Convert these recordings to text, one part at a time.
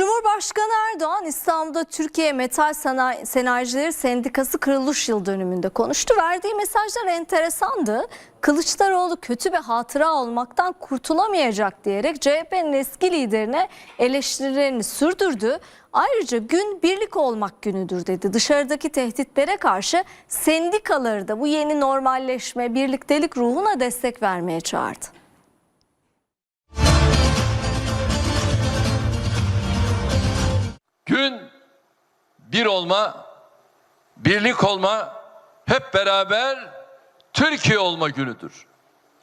Cumhurbaşkanı Erdoğan İstanbul'da Türkiye Metal Sanayi, Sanayicileri Sendikası kuruluş yıl dönümünde konuştu. Verdiği mesajlar enteresandı. Kılıçdaroğlu kötü bir hatıra olmaktan kurtulamayacak diyerek CHP'nin eski liderine eleştirilerini sürdürdü. Ayrıca gün birlik olmak günüdür dedi. Dışarıdaki tehditlere karşı sendikaları da bu yeni normalleşme, birliktelik ruhuna destek vermeye çağırdı. Bir olma, birlik olma, hep beraber Türkiye olma günüdür.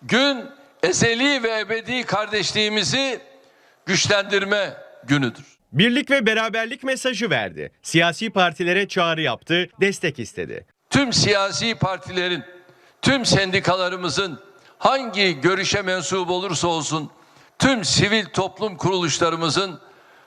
Gün ezeli ve ebedi kardeşliğimizi güçlendirme günüdür. Birlik ve beraberlik mesajı verdi. Siyasi partilere çağrı yaptı, destek istedi. Tüm siyasi partilerin, tüm sendikalarımızın hangi görüşe mensup olursa olsun tüm sivil toplum kuruluşlarımızın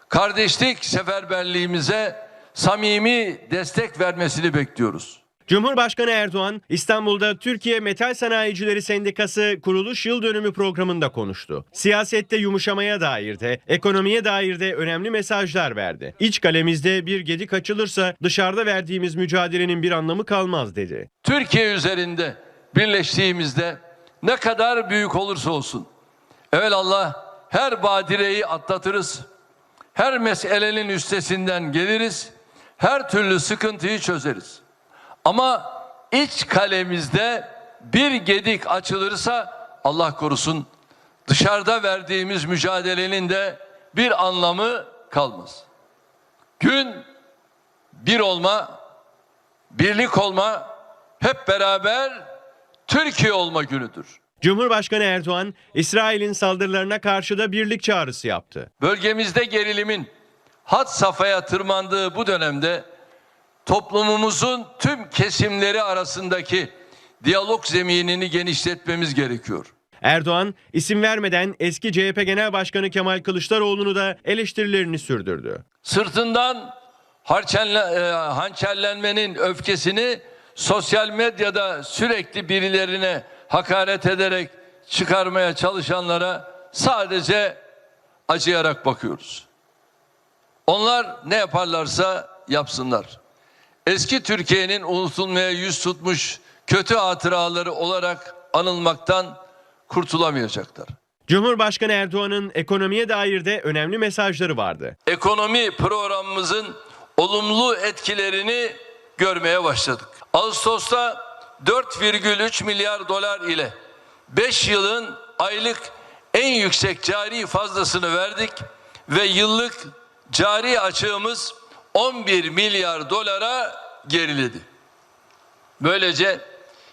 kardeşlik seferberliğimize samimi destek vermesini bekliyoruz. Cumhurbaşkanı Erdoğan İstanbul'da Türkiye Metal Sanayicileri Sendikası kuruluş yıl dönümü programında konuştu. Siyasette yumuşamaya dair de, ekonomiye dair de önemli mesajlar verdi. İç kalemizde bir gedik açılırsa dışarıda verdiğimiz mücadelenin bir anlamı kalmaz dedi. Türkiye üzerinde birleştiğimizde ne kadar büyük olursa olsun evvel Allah her badireyi atlatırız. Her meselenin üstesinden geliriz. Her türlü sıkıntıyı çözeriz. Ama iç kalemizde bir gedik açılırsa Allah korusun dışarıda verdiğimiz mücadelenin de bir anlamı kalmaz. Gün bir olma, birlik olma, hep beraber Türkiye olma günüdür. Cumhurbaşkanı Erdoğan İsrail'in saldırılarına karşı da birlik çağrısı yaptı. Bölgemizde gerilimin had safhaya tırmandığı bu dönemde toplumumuzun tüm kesimleri arasındaki diyalog zeminini genişletmemiz gerekiyor. Erdoğan isim vermeden eski CHP Genel Başkanı Kemal Kılıçdaroğlu'nu da eleştirilerini sürdürdü. Sırtından harçenle, e, hançerlenmenin öfkesini sosyal medyada sürekli birilerine hakaret ederek çıkarmaya çalışanlara sadece acıyarak bakıyoruz. Onlar ne yaparlarsa yapsınlar. Eski Türkiye'nin unutulmaya yüz tutmuş kötü hatıraları olarak anılmaktan kurtulamayacaklar. Cumhurbaşkanı Erdoğan'ın ekonomiye dair de önemli mesajları vardı. ekonomi programımızın olumlu etkilerini görmeye başladık. Ağustos'ta 4,3 milyar dolar ile 5 yılın aylık en yüksek cari fazlasını verdik ve yıllık cari açığımız 11 milyar dolara geriledi. Böylece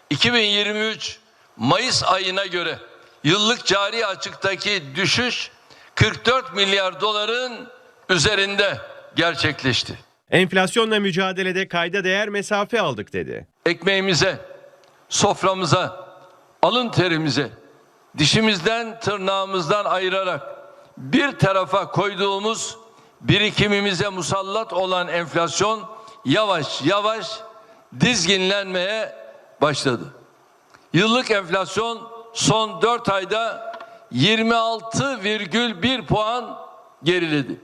2023 Mayıs ayına göre yıllık cari açıktaki düşüş 44 milyar doların üzerinde gerçekleşti. Enflasyonla mücadelede kayda değer mesafe aldık dedi. Ekmeğimize, soframıza, alın terimize, dişimizden tırnağımızdan ayırarak bir tarafa koyduğumuz birikimimize musallat olan enflasyon yavaş yavaş dizginlenmeye başladı. Yıllık enflasyon son 4 ayda 26,1 puan geriledi.